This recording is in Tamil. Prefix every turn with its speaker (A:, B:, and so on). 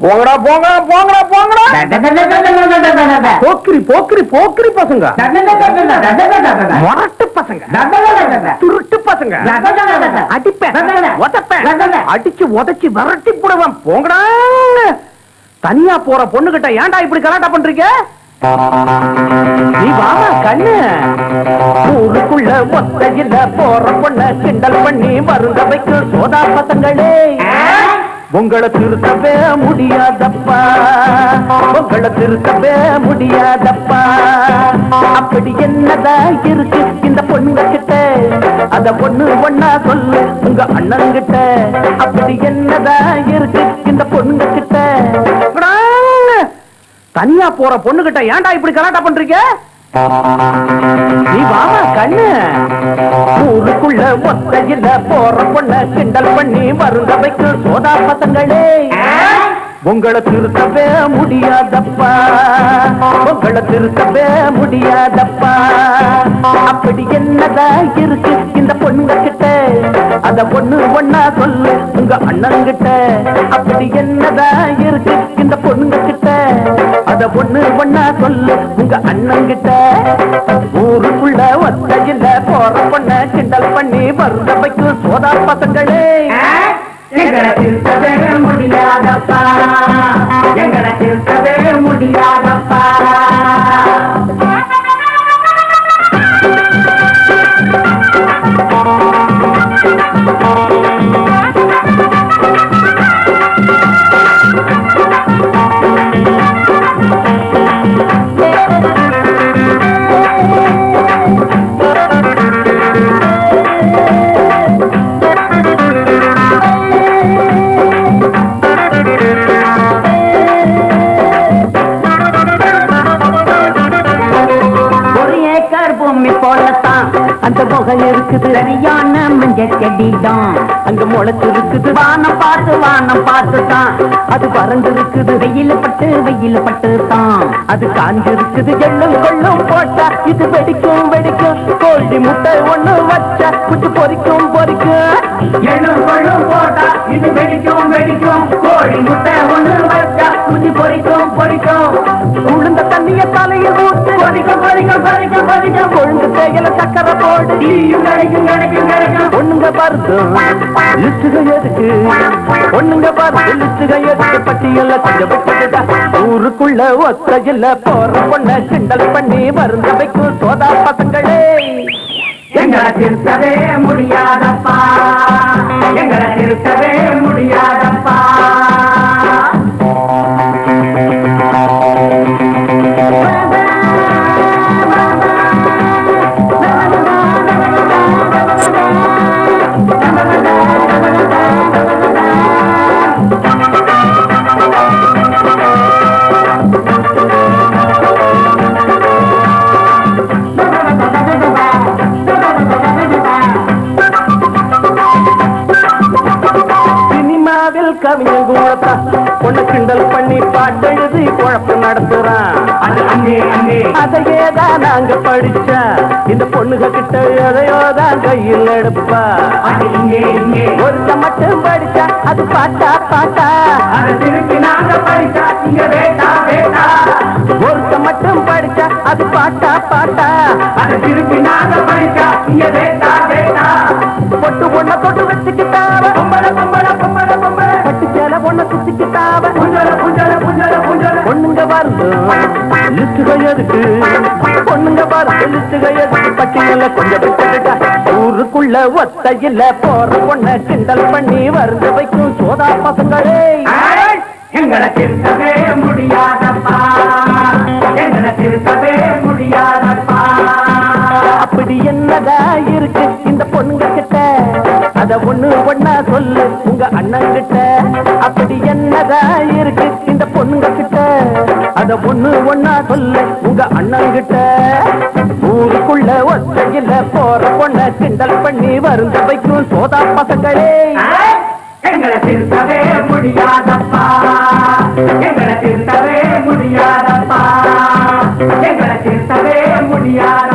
A: போங்கடா போங்கடா போங்கடா போங்கடா போக்கிரி போக்கிரி போக்கிரி பசங்க முரட்டு பசங்க துருட்டு பசங்க அடிப்பேன் உதப்பேன் அடிச்சு உதைச்சு விரட்டி போடுவேன் போங்கடா தனியா போற பொண்ணு கிட்ட ஏன்டா இப்படி கலாட்டா பண்றீங்க நீ வாமா கண்ணு. ஊருக்குள்ள ஒத்தையில போற பொண்ண கிண்டல் பண்ணி மருந்த வைக்க சோதா பசங்களே உங்களை திருத்தவே முடியாதப்பா. உங்களை திருத்தவே முடியாதப்பா. அப்படி என்னதா இருக்கு இந்த பொண்ணு கிட்ட அத பொண்ணு ஒன்னா சொல்லு உங்க அண்ணன் கிட்ட அப்படி என்னதா இருக்கு தனியா போற பொண்ணு கிட்ட ஏன்டா இப்படி கலாட்டா பண்றீங்க? நீ வாமா கண்ணு. ஊருக்குள்ள ஒத்தையில போற பொண்ண கிண்டல் பண்ணி மருந்த வைக்க சோதா பசங்களே. உங்களை திருத்தவே முடியாதப்பா. உங்களை திருத்தவே முடியாதப்பா. அப்படி என்னதா இருக்கு இந்த பொண்ணுங்க கிட்ட அத பொண்ணு ஒன்னா சொல்லு உங்க அண்ணன் கிட்ட அப்படி என்னதா இருக்கு அத பொண்ணு சொல்லு. உங்க அண்ணங்கிட்ட ஊருக்குள்ள ஒத்தையில போற பொண்ண கிண்டல் பண்ணி மருந்த வைக்கும் சோதா பசங்களே.
B: எங்களை திருத்தவே முடியாதப்பா. எங்களை திருத்தவே முடியாதப்பா.
A: இருக்குது
B: சரியான மஞ்ச செடிதான்.
A: அங்க முளைச்சு இருக்குது
B: வானம் பார்த்து வானம் பார்த்து தான்
A: அது வறண்டு இருக்குது
B: வெயில் பட்டு வெயில பட்டு தான்
A: அது காஞ்சிருக்குது எள்ளும் கொள்ளும் போட்டா. இது வெடிக்கும் வெடிக்கும் கோழி முட்டை ஒண்ணு வச்சா. குச்சு பொறிக்கும் பொறிக்கும்.
B: எள்ளும் கொள்ளும் போட்டா. இது வெடிக்கும் வெடிக்கும் கோழி முட்டை
A: தேயில சக்கரை போடு
B: டீயும் கிடைக்கும் கிடைக்கும் கிடைக்கும்
A: ஒண்ணுங்க பாருது லிஸ்டுக எதுக்கு? ஒண்ணுங்க பாருது லிஸ்டுக எதுக்கு? பட்டியல்ல கொஞ்சம் விட்டுட்டா ஊருக்குள்ள ஒத்தையில போற பொண்ண கிண்டல் பண்ணி மருந்த வைக்கும் சோதா பசங்களே.
B: எங்களை திருத்தவே முடியாதப்பா. எங்களை திருத்தவே
A: கூடத்தா பொண்ணு கிண்டல் பண்ணி பாட்டெழுதி குழப்பு நடத்துறான் அதையே தான் நாங்க படிச்சா. இந்த பொண்ணுக கிட்ட எதையோ தான் கையில் எடுப்பா. ஒருத்த மட்டும் படிச்சா அது பாட்டா பாட்டா. ஒருத்த மட்டும் பொண்ண சுத்திக்கிட்டாவ
B: புஞ்சல புஞ்சல புஞ்சல புஞ்சல
A: பொண்ணுங்க பாருங்க லிஸ்டுக எதுக்கு? பொண்ணுங்க பாருங்க லிஸ்டுக எதுக்கு? பட்டியல கொஞ்சம் விட்டுட்டா ஊருக்குள்ள ஒத்தையில போற பொண்ண கிண்டல் பண்ணி வருந்த வைக்கும் சோதா பசங்களே.
B: எங்களை திருத்தவே முடியாதப்பா. எங்களை திருத்தவே
A: சொல்லு உங்க அண்ணன் கிட்ட அப்படி என்னதா இருக்கு? இந்த பொண்ணுங்க கிட்ட அத பொண்ணு ஒன்னா சொல்லு. உங்க அண்ணன் கிட்ட ஊருக்குள்ள ஒத்தையில போற பொண்ண கிண்டல் பண்ணி வருந்த வைக்கும் சோதா பசங்களே.
B: எங்களை திருத்தவே முடியாதப்பா. எங்களை திருத்தவே முடியாதப்பா. எங்களை திருத்தவே முடியாத